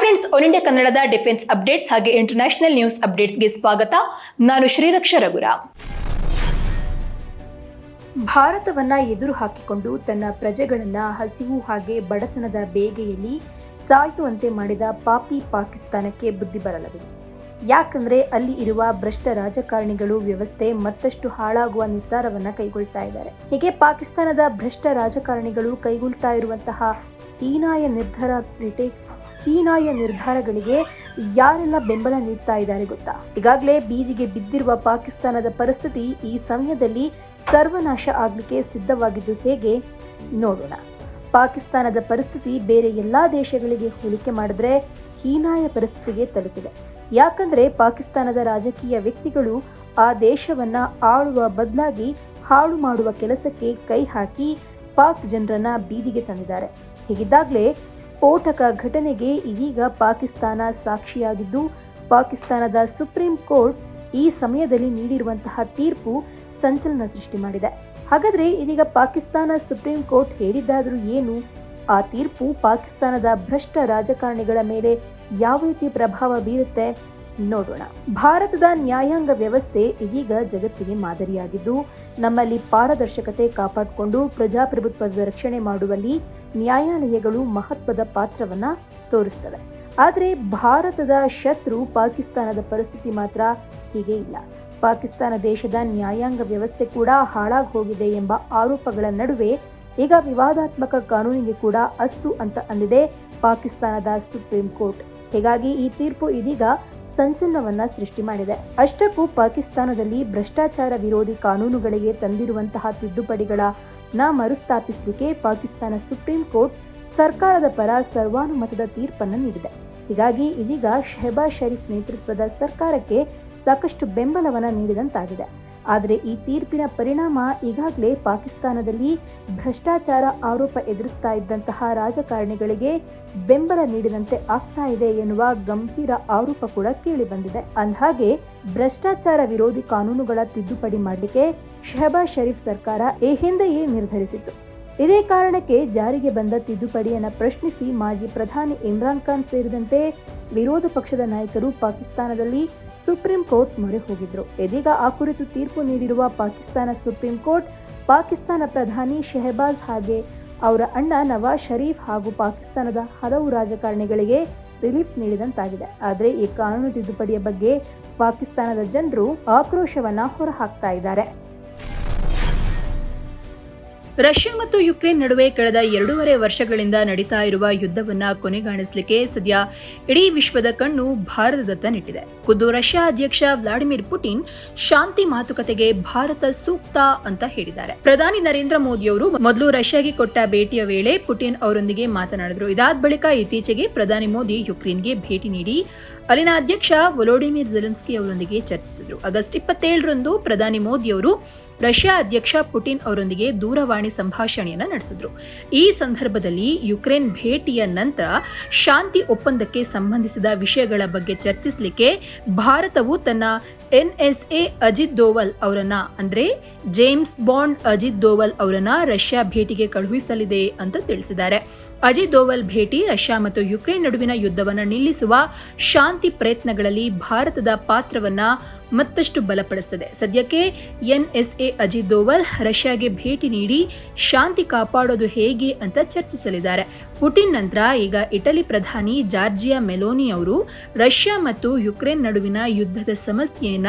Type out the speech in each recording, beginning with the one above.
Friends all India ಕನ್ನಡದ defence updates ಹಾಗೆ international news ಅಪ್ಡೇಟ್ಸ್ಗೆ ಸ್ವಾಗತ. ನಾನು ಶ್ರೀರಕ್ಷ ರಘುರಾಮ್ ಭಾರತವನ್ನ ಎದುರು ಹಾಕಿಕೊಂಡು ತನ್ನ ಪ್ರಜೆಗಳನ್ನ ಹಸಿವು ಹಾಗೆ ಬಡತನದ ಬೇಗೆಯಲ್ಲಿ ಸಾಯುವಂತೆ ಮಾಡಿದ ಪಾಪಿ ಪಾಕಿಸ್ತಾನಕ್ಕೆ ಬುದ್ಧಿ ಬರಲದು. ಯಾಕಂದ್ರೆ ಅಲ್ಲಿ ಇರುವ ಭ್ರಷ್ಟ ರಾಜಕಾರಣಿಗಳು ವ್ಯವಸ್ಥೆ ಮತ್ತಷ್ಟು ಹಾಳಾಗುವ ನಿರ್ಧಾರವನ್ನ ಕೈಗೊಳ್ತಾ ಇದ್ದಾರೆ. ಹೀಗೆ ಪಾಕಿಸ್ತಾನದ ಭ್ರಷ್ಟ ರಾಜಕಾರಣಿಗಳು ಕೈಗೊಳ್ತಾ ಇರುವಂತಹ ಹೀನಾಯ ನಿರ್ಧಾರ ರಿಟೇಕ್ ಹೀನಾಯ ನಿರ್ಧಾರಗಳಿಗೆ ಯಾರೆಲ್ಲ ಬೆಂಬಲ ನೀಡ್ತಾ ಇದ್ದಾರೆ ಗೊತ್ತಾ? ಈಗಾಗಲೇ ಬೀದಿಗೆ ಬಿದ್ದಿರುವ ಪಾಕಿಸ್ತಾನದ ಪರಿಸ್ಥಿತಿ ಈ ಸಮಯದಲ್ಲಿ ಸರ್ವನಾಶ ಆಗ್ಲಿಕ್ಕೆ ಸಿದ್ಧವಾಗಿದ್ದು ಹೇಗೆ ನೋಡೋಣ. ಪಾಕಿಸ್ತಾನದ ಪರಿಸ್ಥಿತಿ ಬೇರೆ ಎಲ್ಲಾ ದೇಶಗಳಿಗೆ ಹೋಲಿಕೆ ಮಾಡಿದ್ರೆ ಹೀನಾಯ ಪರಿಸ್ಥಿತಿಗೆ ತಲುಪಿದೆ. ಯಾಕಂದ್ರೆ ಪಾಕಿಸ್ತಾನದ ರಾಜಕೀಯ ವ್ಯಕ್ತಿಗಳು ಆ ದೇಶವನ್ನ ಆಳುವ ಬದಲಾಗಿ ಹಾಳು ಮಾಡುವ ಕೆಲಸಕ್ಕೆ ಕೈ ಹಾಕಿ ಪಾಕ್ ಜನರನ್ನ ಬೀದಿಗೆ ತಂದಿದ್ದಾರೆ. ಹೀಗಿದ್ದಾಗಲೇ ಸ್ಫೋಟಕ ಘಟನೆಗೆ ಇದೀಗ ಪಾಕಿಸ್ತಾನ ಸಾಕ್ಷಿಯಾಗಿದ್ದು, ಪಾಕಿಸ್ತಾನದ ಸುಪ್ರೀಂ ಕೋರ್ಟ್ ಈ ಸಮಯದಲ್ಲಿ ನೀಡಿರುವಂತಹ ತೀರ್ಪು ಸಂಚಲನ ಸೃಷ್ಟಿ ಮಾಡಿದೆ. ಹಾಗಾದ್ರೆ ಇದೀಗ ಪಾಕಿಸ್ತಾನ ಸುಪ್ರೀಂ ಕೋರ್ಟ್ ಹೇಳಿದ್ದಾದ್ರೂ ಏನು? ಆ ತೀರ್ಪು ಪಾಕಿಸ್ತಾನದ ಭ್ರಷ್ಟ ರಾಜಕಾರಣಿಗಳ ಮೇಲೆ ಯಾವ ರೀತಿ ಪ್ರಭಾವ ಬೀರುತ್ತೆ? ನೋಡೋಣ. ಭಾರತದ ನ್ಯಾಯಾಂಗ ವ್ಯವಸ್ಥೆ ಇದೀಗ ಜಗತ್ತಿಗೆ ಮಾದರಿಯಾಗಿದ್ದು ನಮ್ಮಲ್ಲಿ ಪಾರದರ್ಶಕತೆ ಕಾಪಾಡಿಕೊಂಡು ಪ್ರಜಾಪ್ರಭುತ್ವದ ರಕ್ಷಣೆ ಮಾಡುವಲ್ಲಿ ನ್ಯಾಯಾಲಯಗಳು ಮಹತ್ವದ ಪಾತ್ರವನ್ನು ತೋರಿಸ್ತವೆ. ಆದರೆ ಭಾರತದ ಶತ್ರು ಪಾಕಿಸ್ತಾನದ ಪರಿಸ್ಥಿತಿ ಮಾತ್ರ ಹೀಗೆ ಇಲ್ಲ. ಪಾಕಿಸ್ತಾನ ದೇಶದ ನ್ಯಾಯಾಂಗ ವ್ಯವಸ್ಥೆ ಕೂಡ ಹಾಳಾಗಿ ಹೋಗಿದೆ ಎಂಬ ಆರೋಪಗಳ ನಡುವೆ ಈಗ ವಿವಾದಾತ್ಮಕ ಕಾನೂನಿಗೆ ಕೂಡ ಅಸ್ತು ಅಂತ ಅಂದಿದೆ ಪಾಕಿಸ್ತಾನದ ಸುಪ್ರೀಂ ಕೋರ್ಟ್. ಹೀಗಾಗಿ ಈ ತೀರ್ಪು ಇದೀಗ ಸಂಚಲನವನ್ನ ಸೃಷ್ಟಿ ಮಾಡಿದೆ. ಅಷ್ಟಕ್ಕೂ ಪಾಕಿಸ್ತಾನದಲ್ಲಿ ಭ್ರಷ್ಟಾಚಾರ ವಿರೋಧಿ ಕಾನೂನುಗಳಿಗೆ ತಂದಿರುವಂತಹ ತಿದ್ದುಪಡಿಗಳ ನ ಮರುಸ್ಥಾಪಿಸಲಿಕ್ಕೆ ಪಾಕಿಸ್ತಾನ ಸುಪ್ರೀಂ ಕೋರ್ಟ್ ಸರ್ಕಾರದ ಪರ ಸರ್ವಾನುಮತದ ತೀರ್ಪನ್ನು ನೀಡಿದೆ. ಹೀಗಾಗಿ ಇದೀಗ ಶೆಹಬಾಜ್ ಶರೀಫ್ ನೇತೃತ್ವದ ಸರ್ಕಾರಕ್ಕೆ ಸಾಕಷ್ಟು ಬೆಂಬಲವನ್ನು ನೀಡಿದಂತಾಗಿದೆ. ಆದರೆ ಈ ತೀರ್ಪಿನ ಪರಿಣಾಮ ಈಗಾಗಲೇ ಪಾಕಿಸ್ತಾನದಲ್ಲಿ ಭ್ರಷ್ಟಾಚಾರ ಆರೋಪ ಎದುರಿಸ್ತಾ ಇದ್ದಂತಹ ರಾಜಕಾರಣಿಗಳಿಗೆ ಬೆಂಬಲ ನೀಡಿದಂತೆ ಆಗ್ತಾ ಇದೆ ಎನ್ನುವ ಗಂಭೀರ ಆರೋಪ ಕೂಡ ಕೇಳಿ ಬಂದಿದೆ. ಅಂದಹಾಗೆ, ಭ್ರಷ್ಟಾಚಾರ ವಿರೋಧಿ ಕಾನೂನುಗಳ ತಿದ್ದುಪಡಿ ಮಾಡಲಿಕ್ಕೆ ಶಹಬಾಜ್ ಶರೀಫ್ ಸರ್ಕಾರ ಈ ಹಿಂದೆಯೇ ನಿರ್ಧರಿಸಿತ್ತು. ಇದೇ ಕಾರಣಕ್ಕೆ ಜಾರಿಗೆ ಬಂದ ತಿದ್ದುಪಡಿಯನ್ನು ಪ್ರಶ್ನಿಸಿ ಮಾಜಿ ಪ್ರಧಾನಿ ಇಮ್ರಾನ್ ಖಾನ್ ಸೇರಿದಂತೆ ವಿರೋಧ ಪಕ್ಷದ ನಾಯಕರು ಪಾಕಿಸ್ತಾನದಲ್ಲಿ ಸುಪ್ರೀಂ ಕೋರ್ಟ್ ಮೊರೆ ಹೋಗಿದ್ರು. ಇದೀಗ ಆ ಕುರಿತು ತೀರ್ಪು ನೀಡಿರುವ ಪಾಕಿಸ್ತಾನ ಸುಪ್ರೀಂ ಕೋರ್ಟ್, ಪಾಕಿಸ್ತಾನ ಪ್ರಧಾನಿ ಶೆಹಬಾಜ್ ಹಾಗೆ ಅವರ ಅಣ್ಣ ನವಾಜ್ ಷರೀಫ್ ಹಾಗೂ ಪಾಕಿಸ್ತಾನದ ಹಲವು ರಾಜಕಾರಣಿಗಳಿಗೆ ರಿಲೀಫ್ ನೀಡಿದಂತಾಗಿದೆ. ಆದರೆ ಈ ಕಾನೂನು ತಿದ್ದುಪಡಿಯ ಬಗ್ಗೆ ಪಾಕಿಸ್ತಾನದ ಜನರು ಆಕ್ರೋಶವನ್ನ ಹೊರಹಾಕ್ತಾ ಇದ್ದಾರೆ. ರಷ್ಯಾ ಮತ್ತು ಯುಕ್ರೇನ್ ನಡುವೆ ಕಳೆದ ಎರಡೂವರೆ ವರ್ಷಗಳಿಂದ ನಡೀತಾ ಇರುವ ಯುದ್ಧವನ್ನ ಕೊನೆಗಾಣಿಸಲಿಕ್ಕೆ ಸದ್ಯ ಇಡೀ ವಿಶ್ವದ ಕಣ್ಣು ಭಾರತದತ್ತ ನೆಟ್ಟಿದೆ. ಖುದ್ದು ರಷ್ಯಾ ಅಧ್ಯಕ್ಷ ವ್ಲಾಡಿಮಿರ್ ಪುಟಿನ್ ಶಾಂತಿ ಮಾತುಕತೆಗೆ ಭಾರತ ಸೂಕ್ತ ಅಂತ ಹೇಳಿದ್ದಾರೆ. ಪ್ರಧಾನಿ ನರೇಂದ್ರ ಮೋದಿಯವರು ಮೊದಲು ರಷ್ಯಾಗೆ ಕೊಟ್ಟ ಭೇಟಿಯ ವೇಳೆ ಪುಟಿನ್ ಅವರೊಂದಿಗೆ ಮಾತನಾಡಿದರು. ಇದಾದ ಬಳಿಕ ಇತ್ತೀಚೆಗೆ ಪ್ರಧಾನಿ ಮೋದಿ ಯುಕ್ರೇನ್ಗೆ ಭೇಟಿ ನೀಡಿ ಅಲ್ಲಿನ ಅಧ್ಯಕ್ಷ ವೊಲೋಡಿಮಿರ್ ಜೆಲೆನ್ಸ್ಕಿ ಅವರೊಂದಿಗೆ ಚರ್ಚಿಸಿದರು. ಆಗಸ್ಟ್ ಇಪ್ಪತ್ತೇಳರಂದು ಪ್ರಧಾನಿ ಮೋದಿಯವರು ರಷ್ಯಾ ಅಧ್ಯಕ್ಷ ಪುಟಿನ್ ಅವರೊಂದಿಗೆ ದೂರವಾಣಿ ಸಂಭಾಷಣೆಯನ್ನು ನಡೆಸಿದ್ರು. ಈ ಸಂದರ್ಭದಲ್ಲಿ ಯುಕ್ರೇನ್ ಭೇಟಿಯ ನಂತರ ಶಾಂತಿ ಒಪ್ಪಂದಕ್ಕೆ ಸಂಬಂಧಿಸಿದ ವಿಷಯಗಳ ಬಗ್ಗೆ ಚರ್ಚಿಸಲಿಕ್ಕೆ ಭಾರತವು ತನ್ನ ಎನ್ಎಸ್ಎ ಅಜಿತ್ ದೋವಲ್ ಅವರನ್ನ, ಅಂದ್ರೆ ಜೇಮ್ಸ್ ಬಾಂಡ್ ಅಜಿತ್ ದೋವಲ್ ಅವರನ್ನ ರಷ್ಯಾ ಭೇಟಿಗೆ ಕಳುಹಿಸಲಿದೆ ಅಂತ ತಿಳಿಸಿದ್ದಾರೆ. ಅಜಿತ್ ದೋವಲ್ ಭೇಟಿ, ರಷ್ಯಾ ಮತ್ತು ಯುಕ್ರೇನ್ ನಡುವಿನ ಯುದ್ಧವನ್ನು ನಿಲ್ಲಿಸುವ ಶಾಂತಿ ಪ್ರಯತ್ನಗಳಲ್ಲಿ ಭಾರತದ ಪಾತ್ರವನ್ನ ಮತ್ತಷ್ಟು ಬಲಪಡಿಸುತ್ತದೆ ಸದ್ಯಕ್ಕೆ ಎನ್ಎಸ್ಎ ಅಜಿತ್ ದೋವಲ್ ರಷ್ಯಾಗೆ ಭೇಟಿ ನೀಡಿ, ಶಾಂತಿ ಕಾಪಾಡೋದು ಹೇಗೆ ಅಂತ ಚರ್ಚಿಸಲಿದ್ದಾರೆ. ಪುಟಿನ್ ನಂತರ ಈಗ ಇಟಲಿ ಪ್ರಧಾನಿ ಜಾರ್ಜಿಯಾ ಮೆಲೋನಿ ಅವರು ರಷ್ಯಾ ಮತ್ತು ಯುಕ್ರೇನ್ ನಡುವಿನ ಯುದ್ಧದ ಸಮಸ್ಯೆಯನ್ನ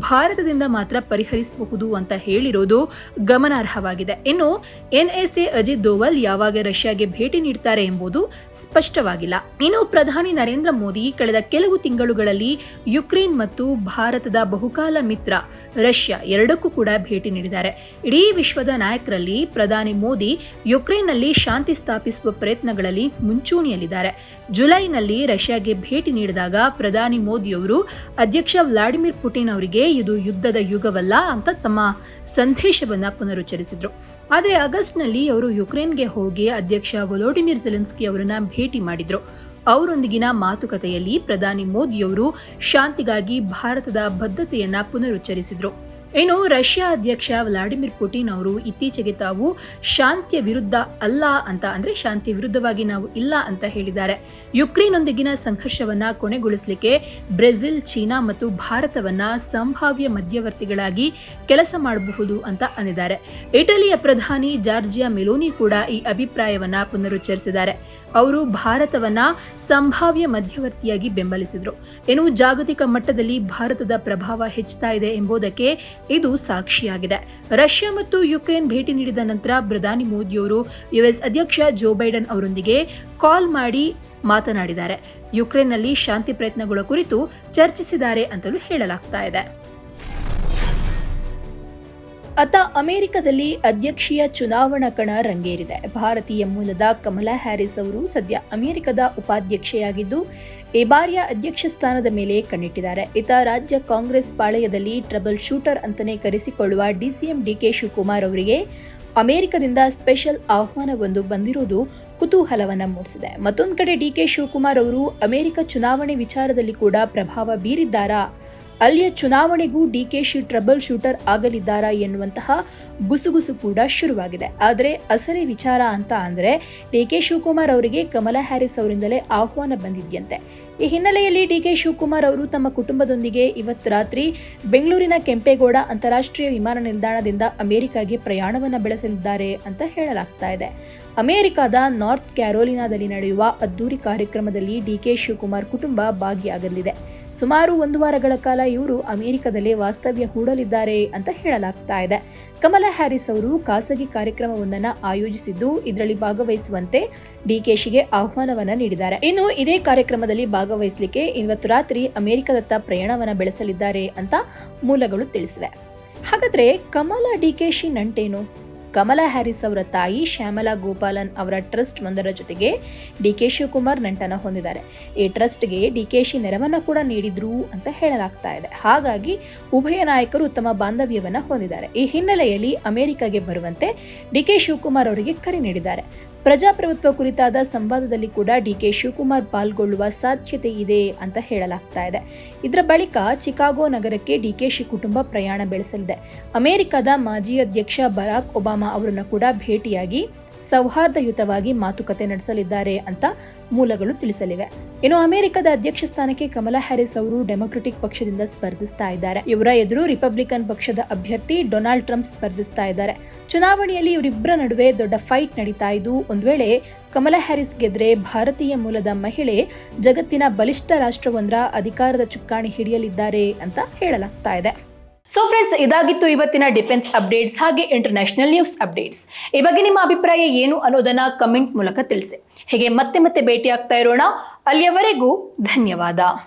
ಭಾರತದಿಂದ ಮಾತ್ರ ಪರಿಹರಿಸಬಹುದು ಅಂತ ಹೇಳಿರೋದು ಗಮನಾರ್ಹವಾಗಿದೆ. ಇನ್ನು ಎನ್ಎಸ್ಎ ಅಜಿತ್ ದೋವಲ್ ಯಾವಾಗ ರಷ್ಯಾಗೆ ಭೇಟಿ ನೀಡ್ತಾರೆ ಎಂಬುದು ಸ್ಪಷ್ಟವಾಗಿಲ್ಲ. ಇನ್ನು ಪ್ರಧಾನಿ ನರೇಂದ್ರ ಮೋದಿ ಕಳೆದ ಕೆಲವು ತಿಂಗಳುಗಳಲ್ಲಿ ಯುಕ್ರೇನ್ ಮತ್ತು ಭಾರತದ ಬಹುಕಾಲ ಮಿತ್ರ ರಷ್ಯಾ ಎರಡಕ್ಕೂ ಕೂಡ ಭೇಟಿ ನೀಡಿದ್ದಾರೆ. ಇಡೀ ವಿಶ್ವದ ನಾಯಕರಲ್ಲಿ ಪ್ರಧಾನಿ ಮೋದಿ ಯುಕ್ರೇನ್ನಲ್ಲಿ ಶಾಂತಿ ಸ್ಥಾಪಿಸುವ ಪ್ರಯತ್ನಗಳಲ್ಲಿ ಮುಂಚೂಣಿಯಲ್ಲಿದ್ದಾರೆ. ಜುಲೈನಲ್ಲಿ ರಷ್ಯಾಗೆ ಭೇಟಿ ನೀಡಿದಾಗ ಪ್ರಧಾನಿ ಮೋದಿಯವರು ಅಧ್ಯಕ್ಷ ವ್ಲಾಡಿಮಿರ್ ಪುಟಿನ್ ಅವರಿಗೆ ಇದು ಯುದ್ಧದ ಯುಗವಲ್ಲ ಅಂತ ತಮ್ಮ ಸಂದೇಶವನ್ನು ಪುನರುಚ್ಚರಿಸಿದರು. ಆದರೆ ಆಗಸ್ಟ್ನಲ್ಲಿ ಅವರು ಯುಕ್ರೇನ್ಗೆ ಹೋಗಿ ಅಧ್ಯಕ್ಷ ವೊಲೋಡಿಮಿರ್ ಜೆಲೆನ್ಸ್ಕಿ ಅವರನ್ನು ಭೇಟಿ ಮಾಡಿದರು. ಅವರೊಂದಿಗಿನ ಮಾತುಕತೆಯಲ್ಲಿ ಪ್ರಧಾನಿ ಮೋದಿಯವರು ಶಾಂತಿಗಾಗಿ ಭಾರತದ ಬದ್ಧತೆಯನ್ನು ಪುನರುಚ್ಚರಿಸಿದ್ರು. ಇನ್ನು ರಷ್ಯಾ ಅಧ್ಯಕ್ಷ ವ್ಲಾಡಿಮಿರ್ ಪುಟಿನ್ ಅವರು ಇತ್ತೀಚೆಗೆ ತಾವು ಶಾಂತಿಯ ವಿರುದ್ಧ ಅಲ್ಲ ಅಂತ, ಅಂದ್ರೆ ಶಾಂತಿಯ ವಿರುದ್ಧವಾಗಿ ನಾವು ಇಲ್ಲ ಅಂತ ಹೇಳಿದ್ದಾರೆ. ಯುಕ್ರೇನ್ನೊಂದಿಗಿನ ಸಂಘರ್ಷವನ್ನ ಕೊನೆಗೊಳಿಸಲಿಕ್ಕೆ ಬ್ರೆಜಿಲ್, ಚೀನಾ ಮತ್ತು ಭಾರತವನ್ನ ಸಂಭಾವ್ಯ ಮಧ್ಯವರ್ತಿಗಳಾಗಿ ಕೆಲಸ ಮಾಡಬಹುದು ಅಂತ ಅಂದಿದ್ದಾರೆ ಇಟಲಿಯ ಪ್ರಧಾನಿ ಜಾರ್ಜಿಯಾ ಮೆಲೋನಿ ಕೂಡ ಈ ಅಭಿಪ್ರಾಯವನ್ನ ಪುನರುಚ್ಚರಿಸಿದ್ದಾರೆ. ಅವರು ಭಾರತವನ್ನ ಸಂಭಾವ್ಯ ಮಧ್ಯವರ್ತಿಯಾಗಿ ಬೆಂಬಲಿಸಿದ್ರು. ಇನ್ನು ಜಾಗತಿಕ ಮಟ್ಟದಲ್ಲಿ ಭಾರತದ ಪ್ರಭಾವ ಹೆಚ್ಚುತ್ತಾ ಇದೆ ಎಂಬುದಕ್ಕೆ ಇದು ಸಾಕ್ಷಿಯಾಗಿದೆ. ರಷ್ಯಾ ಮತ್ತು ಯುಕ್ರೇನ್ ಭೇಟಿ ನೀಡಿದ ನಂತರ ಪ್ರಧಾನಿ ಮೋದಿಯವರು ಯುಎಸ್ ಅಧ್ಯಕ್ಷ ಜೋ ಬೈಡನ್ ಅವರೊಂದಿಗೆ ಕಾಲ್ ಮಾಡಿ ಮಾತನಾಡಿದ್ದಾರೆ. ಯುಕ್ರೇನ್ನಲ್ಲಿ ಶಾಂತಿ ಪ್ರಯತ್ನಗಳ ಕುರಿತು ಚರ್ಚಿಸಿದ್ದಾರೆ ಅಂತಲೂ ಹೇಳಲಾಗ್ತಾ ಇದೆ. ಅತ ಅಮೆರಿಕದಲ್ಲಿ ಅಧ್ಯಕ್ಷೀಯ ಚುನಾವಣಾ ಕಣ ರಂಗೇರಿದೆ. ಭಾರತೀಯ ಮೂಲದ ಕಮಲಾ ಹ್ಯಾರಿಸ್ ಅವರು ಸದ್ಯ ಅಮೆರಿಕದ ಉಪಾಧ್ಯಕ್ಷೆಯಾಗಿದ್ದು, ಈ ಬಾರಿಯ ಅಧ್ಯಕ್ಷ ಸ್ಥಾನದ ಮೇಲೆ ಕಣ್ಣಿಟ್ಟಿದ್ದಾರೆ. ಇತ ರಾಜ್ಯ ಕಾಂಗ್ರೆಸ್ ಪಾಳೆಯದಲ್ಲಿ ಟ್ರಬಲ್ ಶೂಟರ್ ಅಂತಲೇ ಕರೆಸಿಕೊಳ್ಳುವ ಡಿಸಿಎಂ ಡಿಕೆ ಶಿವಕುಮಾರ್ ಅವರಿಗೆ ಅಮೆರಿಕದಿಂದ ಸ್ಪೆಷಲ್ ಆಹ್ವಾನವೊಂದು ಬಂದಿರುವುದು ಕುತೂಹಲವನ್ನು ಮೂಡಿಸಿದೆ. ಮತ್ತೊಂದು ಕಡೆ ಡಿಕೆ ಶಿವಕುಮಾರ್ ಅವರು ಅಮೆರಿಕ ಚುನಾವಣೆ ವಿಚಾರದಲ್ಲಿ ಕೂಡ ಪ್ರಭಾವ ಬೀರಿದ್ದಾರಾ? ಅಲ್ಲಿಯ ಚುನಾವಣೆಗೂ ಡಿಕೆಶಿ ಟ್ರಬಲ್ ಶೂಟರ್ ಆಗಲಿದ್ದಾರಾ ಎನ್ನುವಂತಹ ಗುಸುಗುಸು ಕೂಡ ಶುರುವಾಗಿದೆ. ಆದರೆ ಅಸಲಿ ವಿಚಾರ ಅಂತ ಅಂದರೆ ಡಿ ಕೆ ಶಿವಕುಮಾರ್ ಅವರಿಗೆ ಕಮಲಾ ಹ್ಯಾರಿಸ್ ಅವರಿಂದಲೇ ಆಹ್ವಾನ ಬಂದಿದ್ಯಂತೆ. ಈ ಹಿನ್ನೆಲೆಯಲ್ಲಿ ಡಿ ಕೆ ಶಿವಕುಮಾರ್ ಅವರು ತಮ್ಮ ಕುಟುಂಬದೊಂದಿಗೆ ಇವತ್ತು ರಾತ್ರಿ ಬೆಂಗಳೂರಿನ ಕೆಂಪೇಗೌಡ ಅಂತಾರಾಷ್ಟ್ರೀಯ ವಿಮಾನ ನಿಲ್ದಾಣದಿಂದ ಅಮೆರಿಕಾಗೆ ಪ್ರಯಾಣವನ್ನು ಬೆಳೆಸಲಿದ್ದಾರೆ ಅಂತ ಹೇಳಲಾಗ್ತಾ ಇದೆ. ಅಮೆರಿಕದ ನಾರ್ತ್ ಕ್ಯಾರೋಲಿನಾದಲ್ಲಿ ನಡೆಯುವ ಅದ್ದೂರಿ ಕಾರ್ಯಕ್ರಮದಲ್ಲಿ ಡಿ ಕೆ ಶಿವಕುಮಾರ್ ಕುಟುಂಬ ಭಾಗಿಯಾಗಲಿದೆ. ಸುಮಾರು ಒಂದು ವಾರಗಳ ಕಾಲ ಇವರು ಅಮೆರಿಕದಲ್ಲೇ ವಾಸ್ತವ್ಯ ಹೂಡಲಿದ್ದಾರೆ ಅಂತ ಹೇಳಲಾಗ್ತಾ ಇದೆ. ಕಮಲಾ ಹ್ಯಾರಿಸ್ ಅವರು ಖಾಸಗಿ ಕಾರ್ಯಕ್ರಮವೊಂದನ್ನು ಆಯೋಜಿಸಿದ್ದು ಇದರಲ್ಲಿ ಭಾಗವಹಿಸುವಂತೆ ಡಿ ಕೆಶಿಗೆ ಆಹ್ವಾನವನ್ನ ನೀಡಿದ್ದಾರೆ. ಇನ್ನು ಇದೇ ಕಾರ್ಯಕ್ರಮದಲ್ಲಿ ಭಾಗವಹಿಸಲಿಕ್ಕೆ ಇವತ್ತು ರಾತ್ರಿ ಅಮೆರಿಕದತ್ತ ಪ್ರಯಾಣವನ್ನ ಬೆಳೆಸಲಿದ್ದಾರೆ ಅಂತ ಮೂಲಗಳು ತಿಳಿಸಿವೆ. ಹಾಗಾದ್ರೆ ಕಮಲಾ ಶಿ ನಂಟೇನು? ಕಮಲಾ ಹ್ಯಾರಿಸ್ ಅವರ ತಾಯಿ ಶ್ಯಾಮಲಾ ಗೋಪಾಲನ್ ಅವರ ಟ್ರಸ್ಟ್ ಒಂದರ ಜೊತೆಗೆ ಡಿ ಕೆ ಶಿವಕುಮಾರ್ ನಂಟನ ಹೊಂದಿದ್ದಾರೆ. ಈ ಟ್ರಸ್ಟ್ಗೆ ಡಿ ಕೆ ಶಿ ನೆರವನ್ನು ಕೂಡ ನೀಡಿದ್ರು ಅಂತ ಹೇಳಲಾಗ್ತಾ ಇದೆ. ಹಾಗಾಗಿ ಉಭಯ ನಾಯಕರು ತಮ್ಮ ಬಾಂಧವ್ಯವನ್ನು ಹೊಂದಿದ್ದಾರೆ. ಈ ಹಿನ್ನೆಲೆಯಲ್ಲಿ ಅಮೆರಿಕಾಗೆ ಬರುವಂತೆ ಡಿ ಕೆ ಶಿವಕುಮಾರ್ ಅವರಿಗೆ ಕರೆ ನೀಡಿದ್ದಾರೆ. ಪ್ರಜಾಪ್ರಭುತ್ವ ಕುರಿತಾದ ಸಂವಾದದಲ್ಲಿ ಕೂಡ ಡಿ ಕೆ ಶಿವಕುಮಾರ್ ಪಾಲ್ಗೊಳ್ಳುವ ಸಾಧ್ಯತೆ ಇದೆ ಅಂತ ಹೇಳಲಾಗ್ತಾ ಇದೆ. ಇದರ ಬಳಿಕ ಚಿಕಾಗೋ ನಗರಕ್ಕೆ ಡಿಕೆಶಿ ಕುಟುಂಬ ಪ್ರಯಾಣ ಬೆಳೆಸಲಿದೆ. ಅಮೆರಿಕದ ಮಾಜಿ ಅಧ್ಯಕ್ಷ ಬರಾಕ್ ಒಬಾಮಾ ಅವರನ್ನು ಕೂಡ ಭೇಟಿಯಾಗಿ ಸೌಹಾರ್ದಯುತವಾಗಿ ಮಾತುಕತೆ ನಡೆಸಲಿದ್ದಾರೆ ಅಂತ ಮೂಲಗಳು ತಿಳಿಸಲಿವೆ. ಇನ್ನು ಅಮೆರಿಕದ ಅಧ್ಯಕ್ಷ ಸ್ಥಾನಕ್ಕೆ ಕಮಲಾ ಹ್ಯಾರಿಸ್ ಅವರು ಡೆಮೊಕ್ರೆಟಿಕ್ ಪಕ್ಷದಿಂದ ಸ್ಪರ್ಧಿಸ್ತಾ ಇದ್ದಾರೆ. ಇವರ ಎದುರು ರಿಪಬ್ಲಿಕನ್ ಪಕ್ಷದ ಅಭ್ಯರ್ಥಿ ಡೊನಾಲ್ಡ್ ಟ್ರಂಪ್ ಸ್ಪರ್ಧಿಸ್ತಾ ಇದ್ದಾರೆ. ಚುನಾವಣೆಯಲ್ಲಿ ಇವರಿಬ್ಬರ ನಡುವೆ ದೊಡ್ಡ ಫೈಟ್ ನಡೀತಾ ಇದ್ದು, ಒಂದು ವೇಳೆ ಕಮಲಾ ಹ್ಯಾರಿಸ್ ಗೆದ್ರೆ ಭಾರತೀಯ ಮೂಲದ ಮಹಿಳೆ ಜಗತ್ತಿನ ಬಲಿಷ್ಠ ರಾಷ್ಟ್ರವೊಂದರ ಅಧಿಕಾರದ ಚುಕ್ಕಾಣಿ ಹಿಡಿಯಲಿದ್ದಾರೆ ಅಂತ ಹೇಳಲಾಗ್ತಾ ಇದೆ. ಸೊ ಫ್ರೆಂಡ್ಸ್ ಇದಾಗಿತ್ತು ಇವತ್ತಿನ ಡಿಫೆನ್ಸ್ ಅಪ್ಡೇಟ್ಸ್ ಹಾಗೆ ಇಂಟರ್ನ್ಯಾಷನಲ್ ನ್ಯೂಸ್ ಅಪ್ಡೇಟ್ಸ್ ಈ ಬಗ್ಗೆ ನಿಮ್ಮ ಅಭಿಪ್ರಾಯ ಏನು ಅನ್ನೋದನ್ನ ಕಮೆಂಟ್ ಮೂಲಕ ತಿಳಿಸಿ. ಹೀಗೆ ಮತ್ತೆ ಮತ್ತೆ ಭೇಟಿಯಾಗ್ತಾ ಇರೋಣ. ಅಲ್ಲಿಯವರೆಗೂ ಧನ್ಯವಾದ.